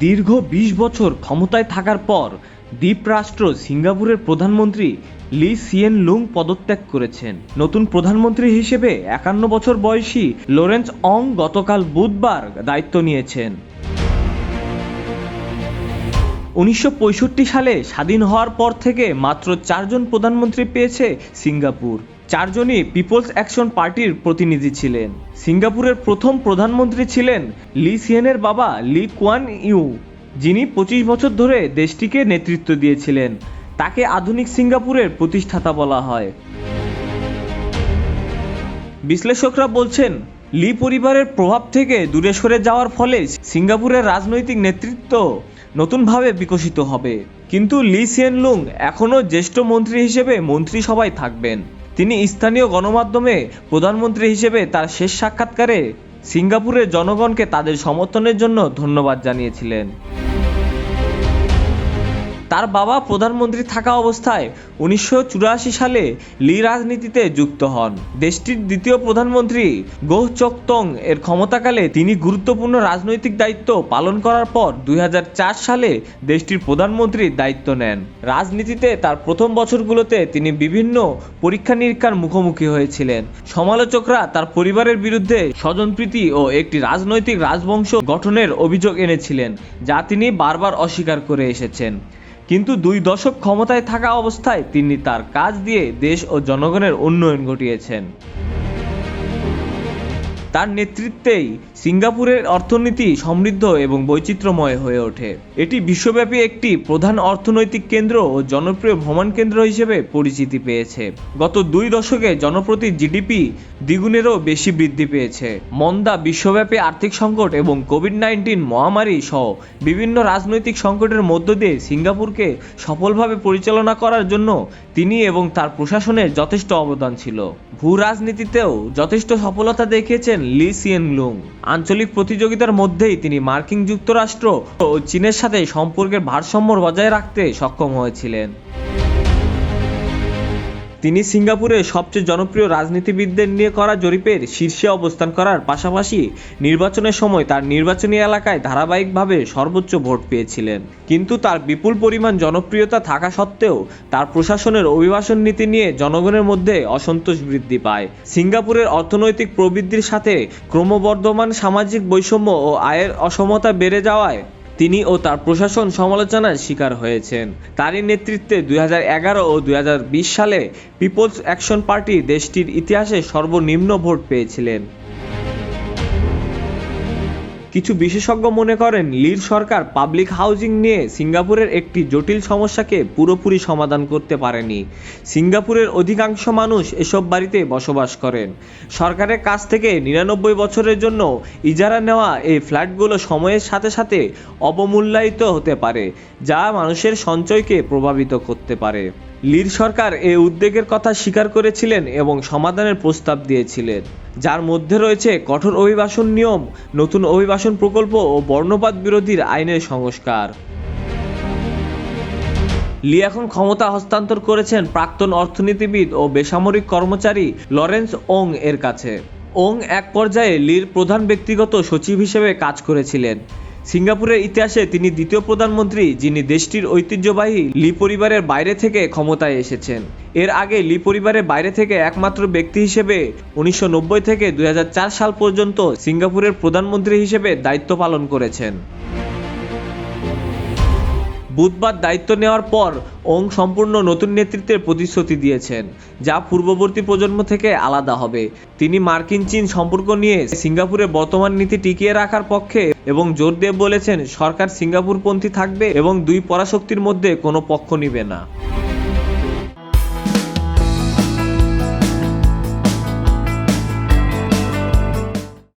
দীর্ঘ ২০ বছর ক্ষমতায় থাকার পর দ্বীপরাষ্ট্র সিঙ্গাপুরের প্রধানমন্ত্রী লি সিয়েন লুং পদত্যাগ করেছেন। নতুন প্রধানমন্ত্রী হিসেবে একান্ন বছর বয়সী লোরেন্স অং গতকাল বুধবার দায়িত্ব নিয়েছেন। উনিশশো পঁয়ষট্টি সালে স্বাধীন হওয়ার পর থেকে মাত্র চারজন প্রধানমন্ত্রী পেয়েছে সিঙ্গাপুর। চারজনই পিপলস অ্যাকশন পার্টির প্রতিনিধি ছিলেন। সিঙ্গাপুরের প্রথম প্রধানমন্ত্রী ছিলেন লি সিয়েনের বাবা লি কুয়ান ইউ, যিনি পঁচিশ বছর ধরে দেশটিকে নেতৃত্ব দিয়েছিলেন। তাকে আধুনিক সিঙ্গাপুরের প্রতিষ্ঠাতা বলা হয়। বিশ্লেষকরা বলছেন, লি পরিবারের প্রভাব থেকে দূরে সরে যাওয়ার ফলে সিঙ্গাপুরের রাজনৈতিক নেতৃত্ব নতুনভাবে বিকশিত হবে। কিন্তু লি সিয়েন লুং এখনও জ্যেষ্ঠ মন্ত্রী হিসেবে মন্ত্রিসভায় থাকবেন। তিনি স্থানীয় গণমাধ্যমে প্রধানমন্ত্রী হিসেবে তার শেষ সাক্ষাৎকারে সিঙ্গাপুরের জনগণকে তাদের সমর্থনের জন্য ধন্যবাদ জানিয়েছিলেন। তার বাবা প্রধানমন্ত্রী থাকা অবস্থায় উনিশশো চুরাশি সালে লি রাজনীতিতে যুক্ত হন। দেশটির দ্বিতীয় প্রধানমন্ত্রী গোহ চোকতং এর ক্ষমতাকালে তিনি গুরুত্বপূর্ণ রাজনৈতিক দায়িত্ব পালন করার পর দু হাজার চার সালে দেশটির প্রধানমন্ত্রীর দায়িত্ব নেন। রাজনীতিতে তার প্রথম বছরগুলোতে তিনি বিভিন্ন পরীক্ষা নিরীক্ষার মুখোমুখি হয়েছিলেন। সমালোচকরা তার পরিবারের বিরুদ্ধে স্বজনপ্রীতি ও একটি রাজনৈতিক রাজবংশ গঠনের অভিযোগ এনেছিলেন, যা তিনি বারবার অস্বীকার করে এসেছেন। কিন্তু দুই দশক ক্ষমতায় থাকা অবস্থায় তিনি তার কাজ দিয়ে দেশ ও জনগণের উন্নয়ন ঘটিয়েছেন। তার নেতৃত্বেই সিঙ্গাপুরের অর্থনীতি সমৃদ্ধ এবং বৈচিত্র্যময় হয়ে ওঠে। এটি বিশ্বব্যাপী একটি প্রধান অর্থনৈতিক কেন্দ্র ও জনপ্রিয় ভ্রমণ কেন্দ্র হিসেবে পরিচিতি পেয়েছে। গত দুই দশকে জনপ্রতি জিডিপি দ্বিগুণেরও বেশি বৃদ্ধি পেয়েছে। মন্দা বিশ্বব্যাপী আর্থিক সংকট এবং কোভিড নাইন্টিন মহামারী সহ বিভিন্ন রাজনৈতিক সংকটের মধ্য দিয়ে সিঙ্গাপুরকে সফলভাবে পরিচালনা করার জন্য তিনি এবং তার প্রশাসনের যথেষ্ট অবদান ছিল। ভূ রাজনীতিতেও যথেষ্ট সফলতা দেখিয়েছেন সিয়েন লুং আঞ্চলিক প্রতিযোগিতার মধ্যেই তিনি মার্কিন যুক্তরাষ্ট্র ও চীনের সাথে সম্পর্কের ভারসাম্য বজায় রাখতে সক্ষম হয়েছিলেন। তিনি সিঙ্গাপুরের সবচেয়ে জনপ্রিয় রাজনীতিবিদদের নিয়ে করা জরিপের শীর্ষে অবস্থান করার পাশাপাশি নির্বাচনের সময় তার নির্বাচনী এলাকায় ধারাবাহিকভাবে সর্বোচ্চ ভোট পেয়েছিলেন। কিন্তু তার বিপুল পরিমাণ জনপ্রিয়তা থাকা সত্ত্বেও তার প্রশাসনের অভিবাসন নীতি নিয়ে জনগণের মধ্যে অসন্তোষ বৃদ্ধি পায়। সিঙ্গাপুরের অর্থনৈতিক প্রবৃদ্ধির সাথে ক্রমবর্ধমান সামাজিক বৈষম্য ও আয়ের অসমতা বেড়ে যাওয়ায় তিনি ও তার প্রশাসন সমালোচনার শিকার হয়েছেন। তারই নেতৃত্বে দুই হাজার এগারো ও দুই হাজার বিশ সালে পিপলস অ্যাকশন পার্টি দেশটির ইতিহাসে সর্বনিম্ন ভোট পেয়েছিলেন। কিছু বিশেষজ্ঞ মনে করেন, লির সরকার পাবলিক হাউজিং নিয়ে সিঙ্গাপুরের একটি জটিল সমস্যাকে পুরোপুরি সমাধান করতে পারেনি। সিঙ্গাপুরের অধিকাংশ মানুষ এসব বাড়িতে বসবাস করেন। সরকারের কাছ থেকে নিরানব্বই বছরের জন্য ইজারা নেওয়া এই ফ্ল্যাটগুলো সময়ের সাথে সাথে অবমূল্যায়িত হতে পারে, যা মানুষের সঞ্চয়কে প্রভাবিত করতে পারে। লির সরকার এ উদ্বেগের কথা স্বীকার করেছিলেন এবং সমাধানের প্রস্তাব দিয়েছিলেন। যার মধ্যে রয়েছে কঠোর অভিবাসন নিয়ম, নতুন অভিবাসন প্রকল্প ও বর্ণবাদ বিরোধীর আইনের সংস্কার। লি এখন ক্ষমতা হস্তান্তর করেছেন প্রাক্তন অর্থনীতিবিদ ও বেসামরিক কর্মচারী লরেন্স ওং এর কাছে। ওং এক পর্যায়ে লির প্রধান ব্যক্তিগত সচিব হিসেবে কাজ করেছিলেন। সিঙ্গাপুরের ইতিহাসে তিনি দ্বিতীয় প্রধানমন্ত্রী, যিনি দেশটির ঐতিহ্যবাহী লি পরিবারের বাইরে থেকে ক্ষমতায় এসেছেন। এর আগে লি পরিবারের বাইরে থেকে একমাত্র ব্যক্তি হিসেবে উনিশশো নব্বই থেকে দু হাজার চার সাল পর্যন্ত সিঙ্গাপুরের প্রধানমন্ত্রী হিসেবে দায়িত্ব পালন করেছেন। বুধবার দায়িত্ব নেওয়ার পর ওং সম্পূর্ণ নতুন নেতৃত্বের প্রতিশ্রুতি দিয়েছেন, যা পূর্ববর্তী প্রজন্ম থেকে আলাদা হবে। তিনি মার্কিন চীন সম্পর্ক নিয়ে সিঙ্গাপুরে বর্তমান নীতি টিকিয়ে রাখার পক্ষে এবং জোর দিয়ে বলেছেন, সরকার সিঙ্গাপুরপন্থী থাকবে এবং দুই পরাশক্তির মধ্যে কোনো পক্ষ নিবে না।